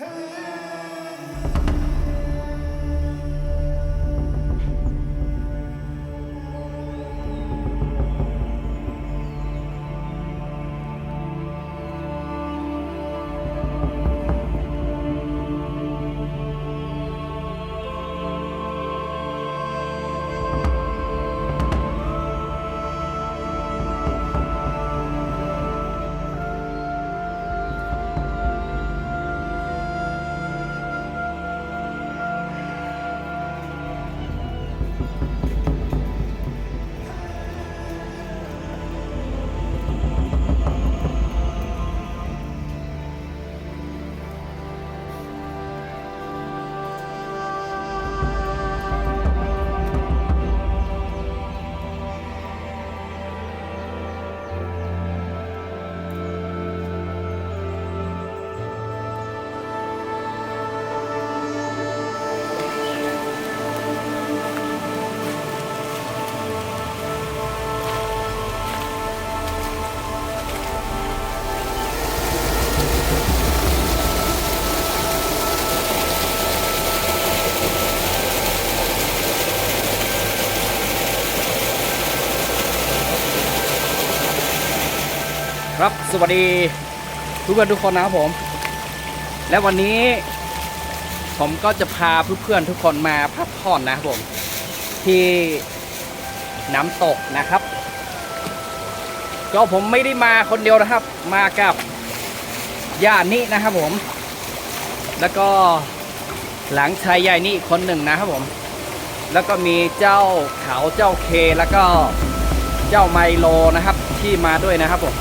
ค สวัสดีทุกคนทุกคนนะครับผม และวันนี้ ผมก็จะพาเพื่อนๆทุกคนมาพักผ่อนนะครับผม ที่น้ำตกนะครับ ก็ผมไม่ได้มาคนเดียวนะครับ มากับย่านินะครับผม แล้วก็หลังชายใหญ่นี่คนหนึ่งนะครับผม แล้วก็มีเจ้าเขาเจ้าเคแล้วก็เจ้าไมโลนะครับที่มาด้วยนะครับผม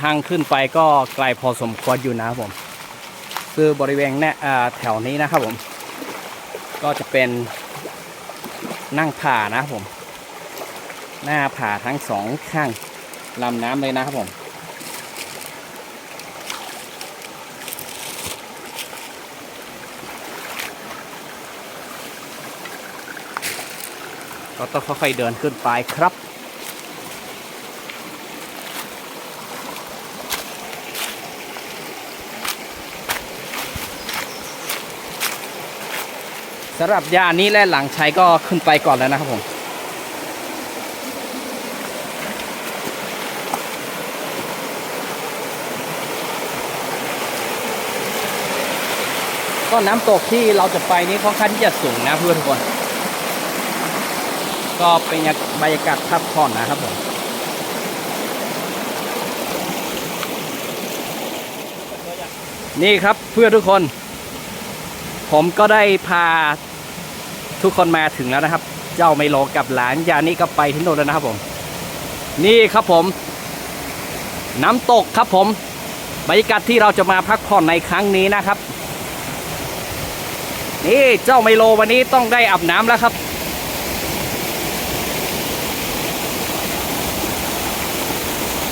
ทางขึ้นไปก็ไกลพอสมควรอยู่นะครับผมคือบริเวณเนี่ยแถวนี้นะครับผม ก็จะเป็นนั่งผ่านะครับผม หน้าผ่าทั้งสองข้างลำน้ำเลยนะครับผมก็ต้องค่อยๆเดินขึ้นไปครับ สำหรับยานี้และหลังใช้ก็ขึ้นไปก่อนแล้วนะครับผมก็น้ำตกที่เราจะไปนี้ค่อนข้างที่จะสูงนะเพื่อนทุกคน ก็เป็นบรรยากาศพักผ่อนนะครับผมนี่ครับเพื่อนทุกคน ผมก็ได้พาทุกคนมาถึงแล้วนะครับ เจ้าไมโลกับหลานยานี่ก็ไปที่โน่นแล้วนะครับผม นี่ครับผม น้ำตกครับผมบรรยากาศที่เราจะมาพักผ่อนในครั้งนี้นะครับ นี่เจ้าไมโลวันนี้ต้องได้อาบน้ำแล้วครับ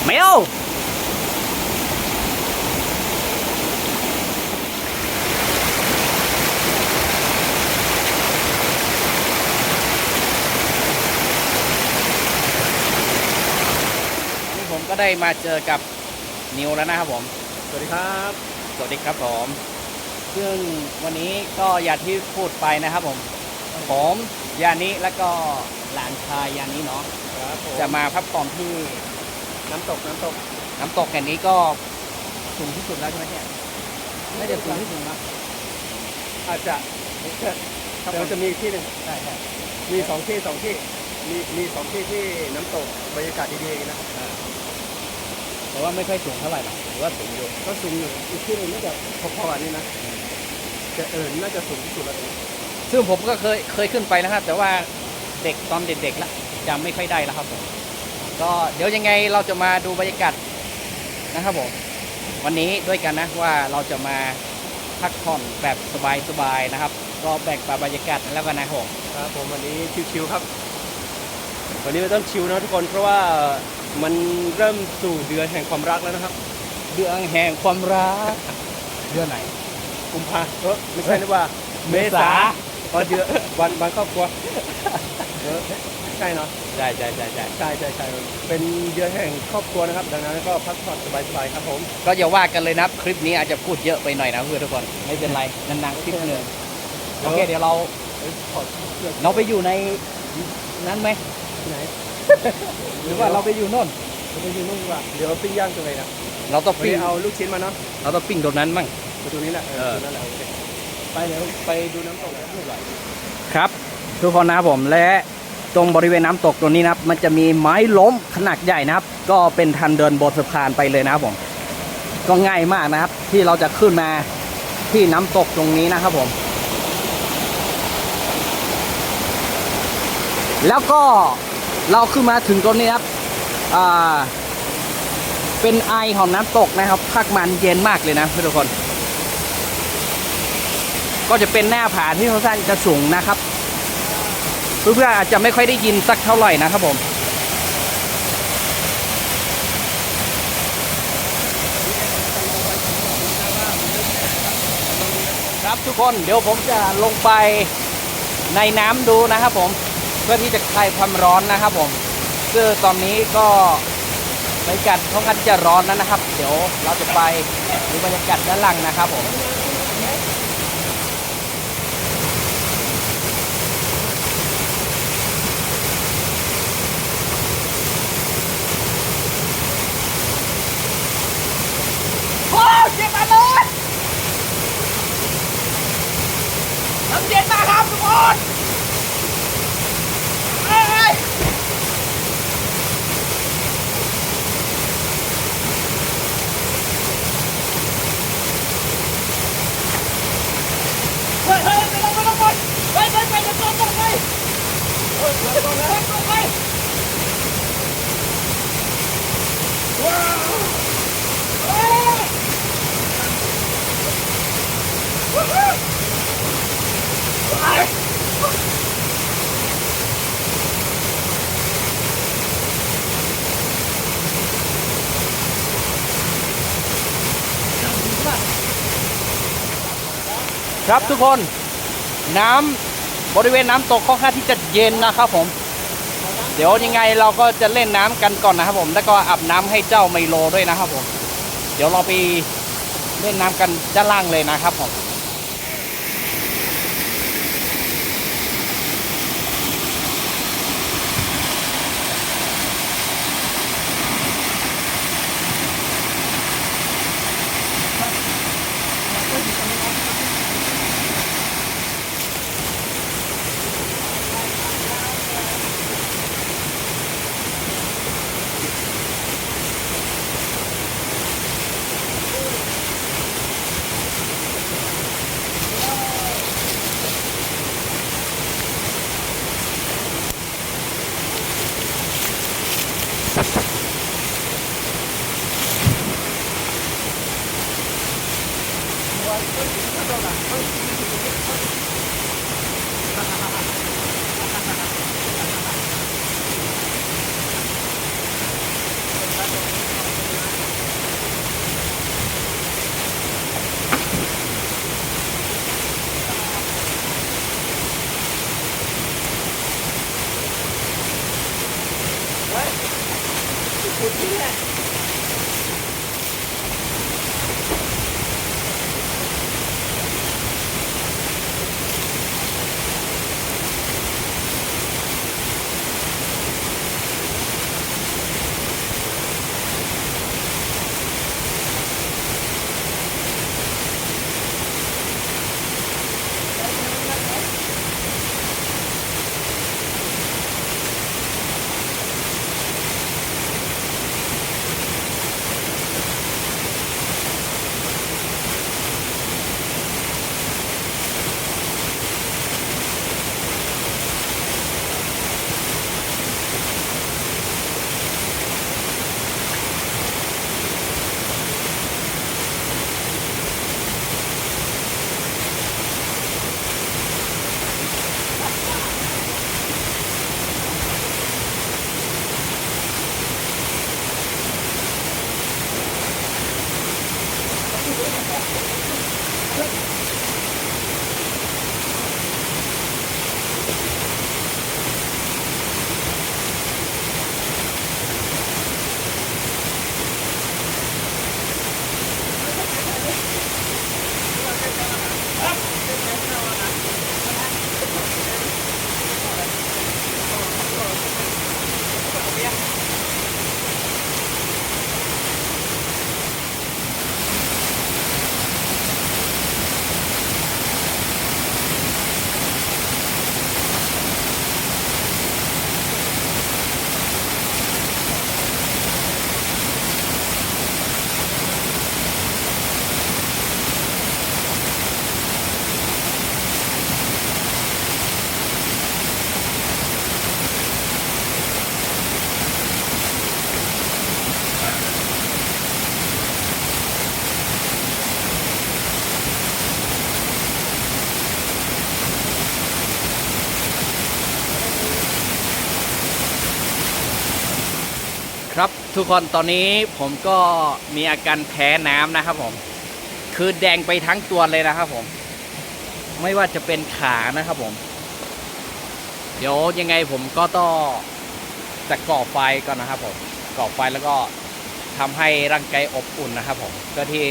ไมโล ได้มาเจอกับนิวแล้วนะครับผม สวัสดีครับ สวัสดีครับผม ซึ่งวันนี้ก็อย่างที่พูดไปนะครับผม ผมยานิแล้วก็หลานชายยานิเนาะ ครับผมจะมาพักผ่อนที่น้ำตกน้ำตก น้ำตกแห่งนี้ก็สูงที่สุดแล้วใช่ไหมเนี่ยน่าจะสูงที่สุดนะอาจจะแต่มันจะมีอีกที่หนึ่งใช่ใช่มีสองที่สองที่คมีมีสองที่ที่น้ำตกบรรยากาศดีๆนะ แต่ว่าไม่ค่อยสูงเท่าไหร่หรอกหรือว่าสูงอยู่ก็สูงอยู่อีกที่หนึงน่าจะพอๆกันนี่นะแต่เออน่าจะสูงที่สุดแล้วนะซึ่งผมก็เคยเคยขึ้นไปนะครับ แต่ว่าเด็กตอนเด็กๆแล้วจำไม่ค่อยได้แล้วครับผมก็เดี๋ยวยังไงเราจะมาดูบรรยากาศนะครับผมวันนี้ด้วยกันนะว่าเราจะมาพักผ่อนแบบสบายๆนะครับ ก็แบ่งปันบรรยากาศแล้วกันนะครับผม ครับผมวันนี้ชิวๆครับ วันนี้ไม่ต้องชิวนะทุกคนเพราะว่า มันเริ่มสู่เดือนแห่งความรักแล้วนะครับ เดือนแห่งความรัก เดือนไหน กุมภาเออไม่ใช่นะว่า เมษาพอเดือนวันวันครอบครัวเออใช่เนาะใช่ใช่ใช่ใช่ใช่ใช่ใช่เป็นเดือนแห่งครอบครัวนะครับ ดังนั้นก็พักผ่อนสบายๆครับผม ก็อย่าว่ากันเลยนะครับคลิปนี้อาจจะพูดเยอะไปหน่อยนะเพื่อนทุกคนไม่เป็นไรนานๆคลิปหนึ่งโอเคเดี๋ยวเราเอ้ยถอดเสื้อเราไปอยู่ในนั้นไหมที่ไหน หรือว่าเราไปอยู่โน่นเราไปยืนนู่นดีกว่าเดี๋ยวปิ้งย่างกันเลยนะเราต้องวันปิ้งนี้เอาลูกชิ้นมาเนาะเราต้องปิ้งตรงนั้นมั่งไปตรงนี้แหละเอเอออตรงนั้นแหละโอเคไปเดี๋ยวไปดูน้ำตกกันดีกว่าครับ ทุกคนนะครับผมและตรงบริเวณน้ำตกตรงนี้นะครับ มันจะมีไม้ล้มขนาดใหญ่นะครับ ก็เป็นทางเดินบนสะพานไปเลยนะครับผม ก็ง่ายมากนะครับ ที่เราจะขึ้นมาที่น้ำตกตรงนี้นะครับผม แล้วก็ เราขึ้นมาถึงตรงนี้ครับ อ่า เป็นไอของน้ำตกนะครับพักมันเย็นมากเลยนะทุกคน ก็จะเป็นหน้าผาที่ค่อนข้างจะสูงนะครับเพื่อนๆอาจจะไม่ค่อยได้ยินสักเท่าไหร่นะครับผมครับทุกคนเดี๋ยวผมจะลงไปในน้ำดูนะครับผมเพื่อที่จะ คลายความร้อนนะครับผมซึ่งตอนนี้ก็บรรยากาศค่อนข้างที่จะร้อนแล้วนะครับ เดี๋ยวเราจะไปดูบรรยากาศด้านล่างนะครับผมโอ้เจ็บมาเลยน้ำเย็นมาครับทุกคนเอ้ยเฮ้ยเฮ้ยไม่ต้องไม่ต้องไปไปไปไปเดี๋ยวต้องต้องไปเฮ้ยเดี๋ยวต้องนะต้องไปว้าวเฮ้ย ครับทุกคนน้ำบริเวณน้ำตกค่อนข้างที่จะเย็นนะครับผม เดี๋ยวยังไงเราก็จะเล่นน้ำกันก่อนนะครับผม แล้วก็อาบน้ำให้เจ้าไมโลด้วยนะครับผม เดี๋ยวเราไปเล่นน้ำกันด้านล่างเลยนะครับผม ครับทุกคนตอนนี้ผมก็มีอาการแพ้น้ำนะครับผม คือแดงไปทั้งตัวเลยนะครับผม ไม่ว่าจะเป็นขานะครับผม เดี๋ยวยังไงผมก็ต้องจะก่อไฟก่อนนะครับผมก่อไฟแล้วก็ทำให้ร่างกายอบอุ่นนะครับผมเพื่อที่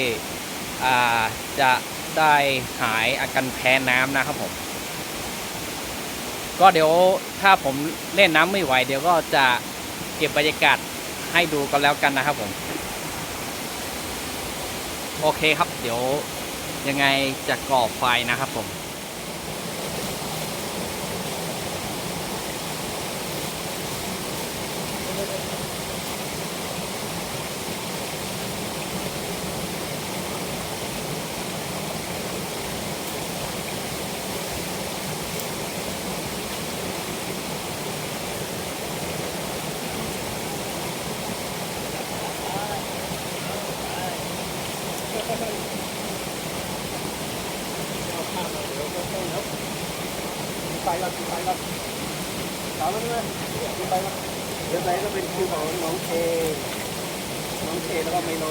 จะได้หายอาการแพ้น้ำนะครับผม ก็เดี๋ยวถ้าผมเล่นน้ำไม่ไหวเดี๋ยวก็จะเก็บบรรยากาศ ให้ดูกันแล้วกันนะครับผมโอเคครับ เดี๋ยวยังไงจะก่อไฟนะครับผม ไปก่อนไปก่อนถามมันเลยไปก่อนเดี๋ยวไปก็เป็นคิวของน้องเคน้องเคแล้วก็ไมโล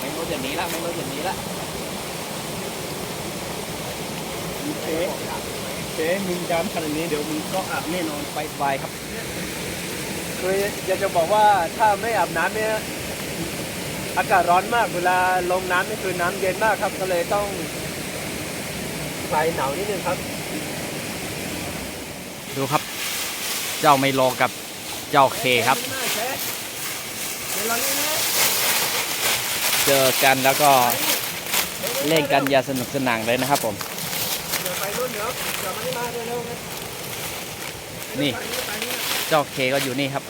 ไม่รู้อย่างนี้ละไม่รู้อย่างนี้ละเคเคมึงจำขนาดนี้เดี๋ยวมึงก็อาบแน่นอนไปไฟครับคืออยากจะบอกว่าถ้าไม่อาบน้ำเนี่ยอากาศร้อนมากเวลาลงน้ำนี่คือน้ำเย็นมากครับ ก็เลยต้องใส่หนาวนิดนึงครับ ดูครับ เจ้าไมโลกับเจ้าเคครับ เจอกันแล้วก็เล่นกันอย่าสนุกสนานเลยนะครับผมเดี๋ยวไปรุ่นเดี๋ยวเดี๋ยวไม่มาเร็วๆนะนี่ เจ้าเคก็อยู่นี่ครับ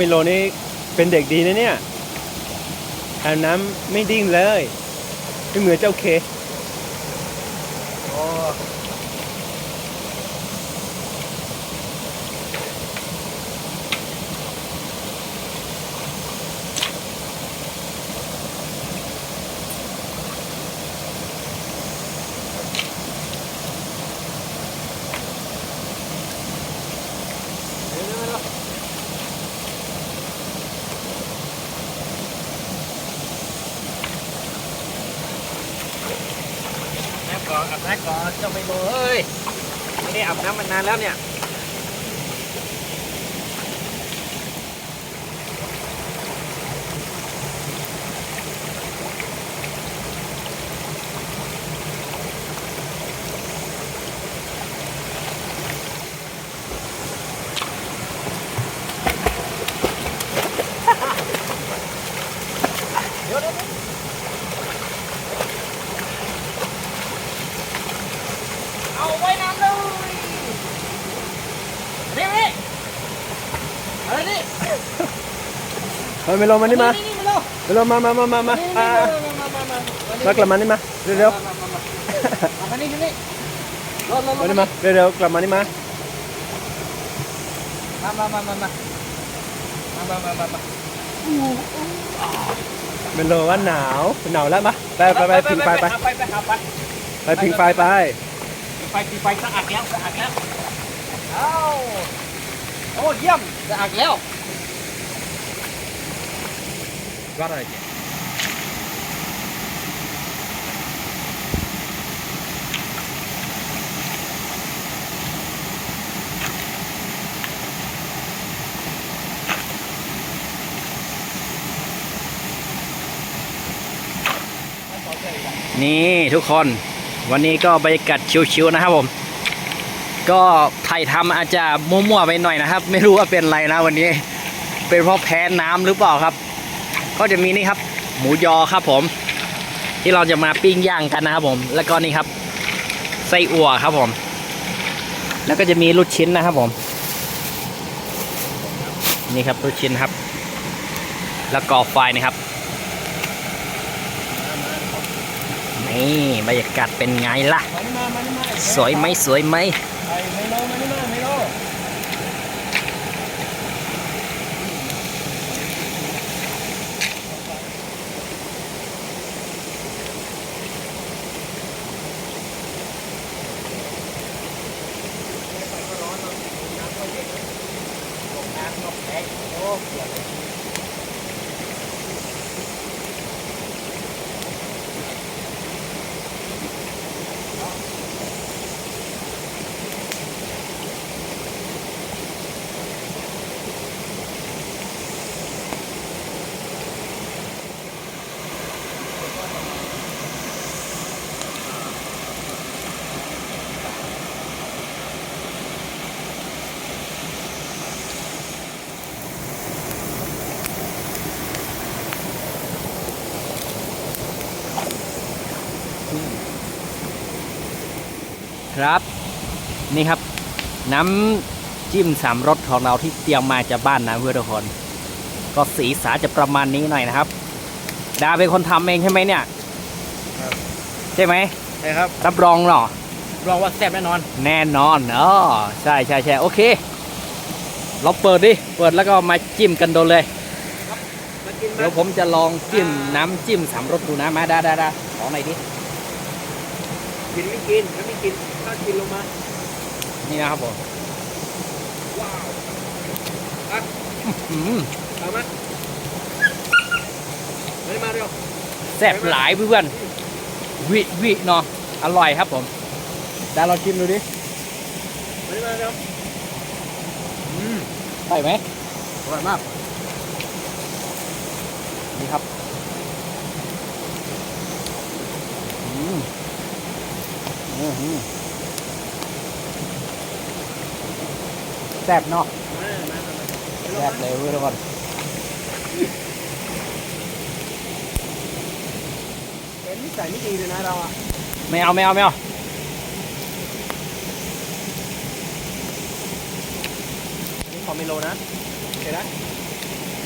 มิโลนี่เป็นเด็กดีนะเนี่ยอาบน้ำไม่ดิ้งเลยไม่เหมือนเจ้าเคโอ้ น้ำก่อนอาบน้ำก่อน เฮ้ยไม่ได้อาบน้ำมานานแล้วเนี่ย เอาไว้น้ำเลยนี่นี่อะไรนี่ เฮ้ยมิโลมานี่มานี่นี่มาเร็วมิโลมามามามามานี่อ่านี่มามามามากลับมานี่มาเร็วมามามาเอามานี่นี่นี่รถรถๆรมาถนี่มาเร็วๆกลับมานี่มามามามามามามามามามามิโลว่าหนาวหนาวแล้วมาไปไปไปพิงไฟไปไปไปหาไปไปพิงไฟไปไฟปิดไฟสะอาดแล้วสะอาดแล้วเอ้าโอ้เยี่ยมสะอาดแล้วก็อะไรนี่ทุกคนวันนี้ก็บรรยากาศชิวๆนะครับผม ก็ถ่ายทำอาจจะมั่วๆไปหน่อยนะครับ ไม่รู้ว่าเป็นไรนะวันนี้ เป็นเพราะแพ้น้ำหรือเปล่าครับ ก็จะมีนี่ครับ หมูยอครับผม ที่เราจะมาปิ้งย่างกันนะครับผม แล้วก็นี่ครับไส้อั่วครับผม แล้วก็จะมีลูกชิ้นนะครับผม นี่ครับลูกชิ้นครับ แล้วก็ไฟนะครับนี่บรรยากาศเป็นไงล่ะ สวยไหมสวยไหม ครับ นี่ครับ น้ำจิ้มสามรสของเราที่เตรียมมาจากบ้านนะเพื่อนทุกคน ก็สีสาจะประมาณนี้หน่อยนะครับ ดาเป็นคนทำเองใช่ไหมเนี่ยใช่ไหมใช่ครับรับรองเนาะรองว่าแซ่บแน่นอน แน่นอนอ๋อใช่ใช่ใช่โอเค เราเปิดดิ เปิดแล้วก็มาจิ้มกันโดนเลยมากินเดี๋ยวผมจะลองจิ้มน้ำจิ้มสามรสดูนะ มาได้ได้ได้ขอหน่อยดิ กินไม่กินถ้าไม่กินถ้ากินลงมานี่นะครับผมว้าวอืมเอามามานี่มาเร็วแซ่บหลายเพื่อนๆวิวิเนาะอร่อยครับผมดาลองชิมดูดิมานี่มาเร็วอืมใช่ไหมอร่อยมากนี่ครับอืมอืมอืมแซ่บเนาะมามามามาแซ่บเลยเพื่อนทุกคนเป็นนิสัยไม่ดีเลยนะเราอะไม่เอาไม่เอาไม่เอาอันนี้ของเมโลนะโอเคนะ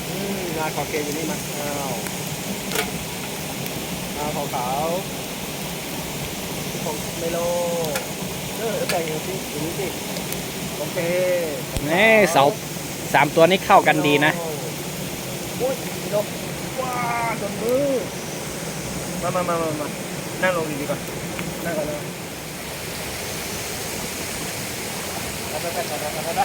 อืมงาขอเกยอยู่นี่มาอ้าวงาขาวขาวของเมโลเออแล้วแต่งอย่างนี้อย่างนี้สิโอเค นี่เสาสามตัวนี้เข้ากันดีนะโอ้ยเมโลว้าโดนมือมามามามามานั่งลงดีๆก่อนนั่งก่อนเลยไปไปไปไปไปไปไป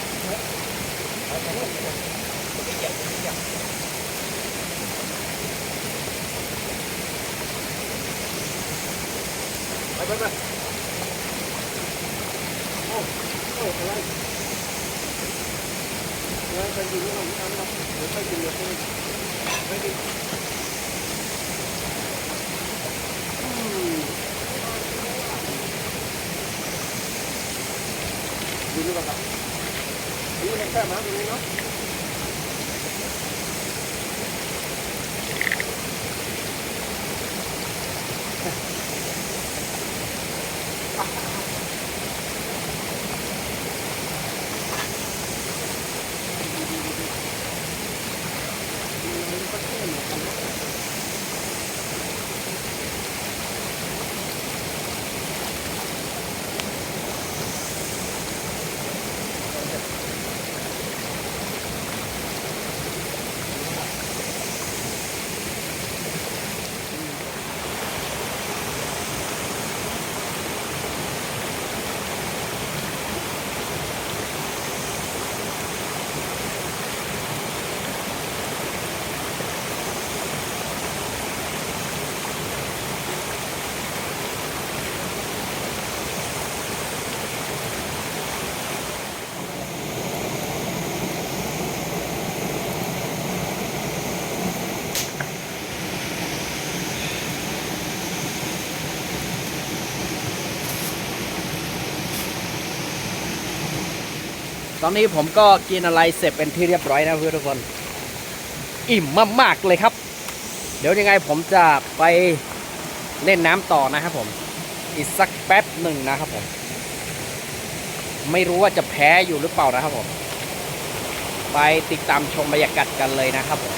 ไปไปไปโอ้โอ้อะไร เดี๋ยวไปกินนี่ก่อนไม่ทำหรอกเดี๋ยวไปกินเดี๋ยวไปไปกินอืมดูนี่ก่อนครับนี่มันแค่มา ตอนนี้ผมก็กินอะไรเสร็จเป็นที่เรียบร้อยนะเพื่อนทุกคน อิ่มมากๆเลยครับ เดี๋ยวยังไงผมจะไปเล่นน้ำต่อนะครับผม อีกสักแป๊บหนึ่งนะครับผม ไม่รู้ว่าจะแพ้อยู่หรือเปล่านะครับผม ไปติดตามชมบรรยากาศกันเลยนะครับผม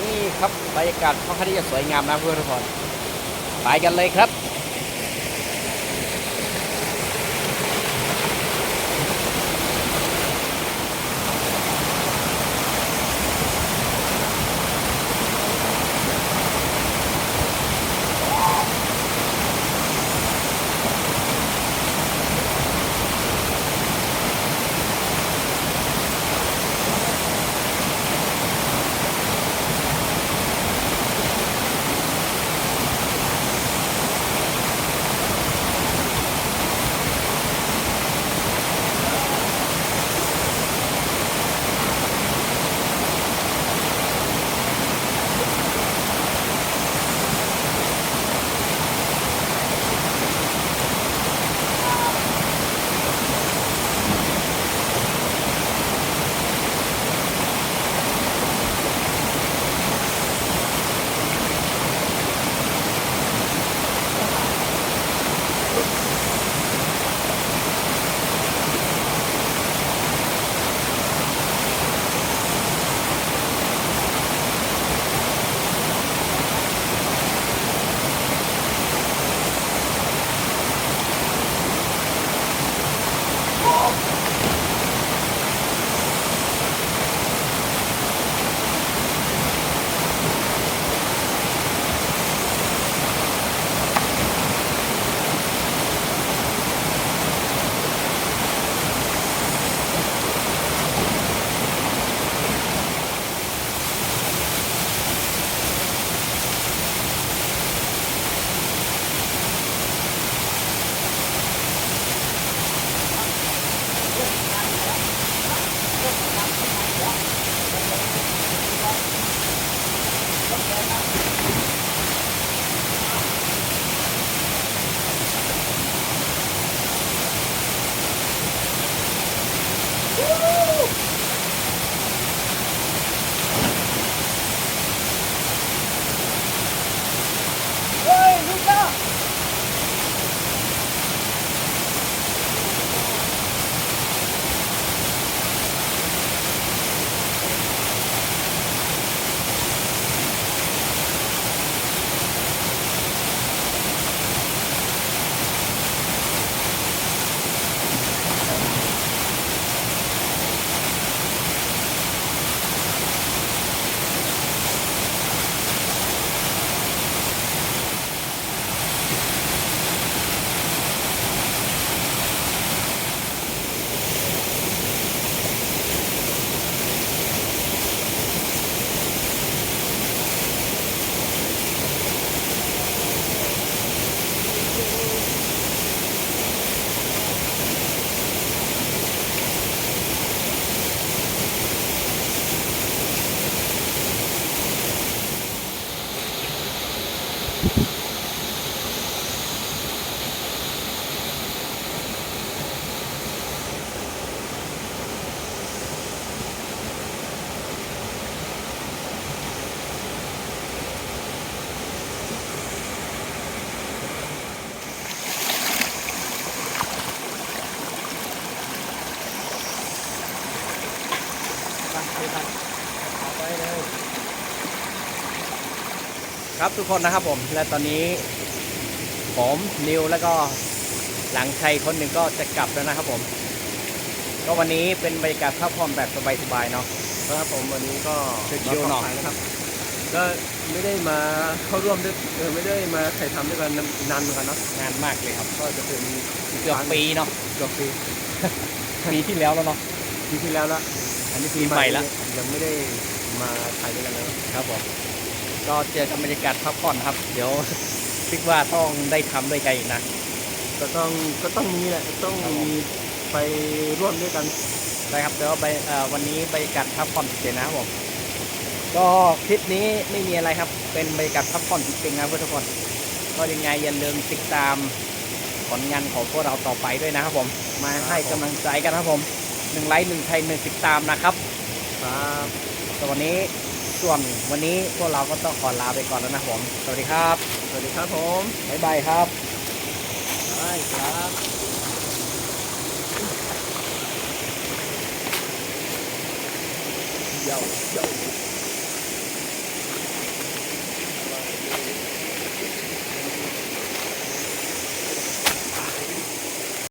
นี่ครับบรรยากาศค่อนข้างที่จะสวยงามนะเพื่อนทุกคน ไปกันเลยครับ ครับทุกคนนะครับผมและตอนนี้ ผมนิวแล้วก็หลังชัยคนหนึ่งก็จะกลับแล้วนะครับผม ก็วันนี้เป็นบรรยากาศพักผ่อนแบบสบายๆเนาะครับผมวันนี้ก็ชิวๆหน่อยมาขบคุณนะครับ ก็ไม่ได้มาเข้าร่วมด้วยเออไม่ได้มาถ่ายทำด้วยกันนานเหมือนกันเนาะงานมากเลยครับ ก็จะเป็นเกือบปีเนาะเกือบปีปีที่แล้วแล้วเนาะปีที่แล้วละอันนี้ปีใหม่ละยังไม่ได้มาถ่ายด้วยกันเลยครับผม ก็เจอกับบรรยากาศพักผ่อนครับ เดี๋ยวคิดว่าต้องได้ทำด้วยกันอีกนะ ก็ต้องก็ต้องมีแหละต้องครับผม มีไปร่วมด้วยกัน ได้ครับเดี๋ยวไปเอ่อวันนี้บรรยากาศพักผ่อนเฉยๆนะครับผมก็คลิปนี้ไม่มีอะไรครับ เป็นบรรยากาศพักผ่อนจริงๆนะเพื่อนทุกคน ก็ยังไงอย่าลืมติดตามผลงานของพวกเราต่อไปด้วยนะครับผม มาให้กำลังใจกันนะครับผมหนึ่งไลค์หนึ่งใครหนึ่งติดตามนะครับครับสวันนี้ ส่วนวันนี้พวกเราก็ต้องขอลาไปก่อนแล้วนะครับผม สวัสดีครับ สวัสดีครับผมบ๊ายบายครับได้ครับ Yo, yo.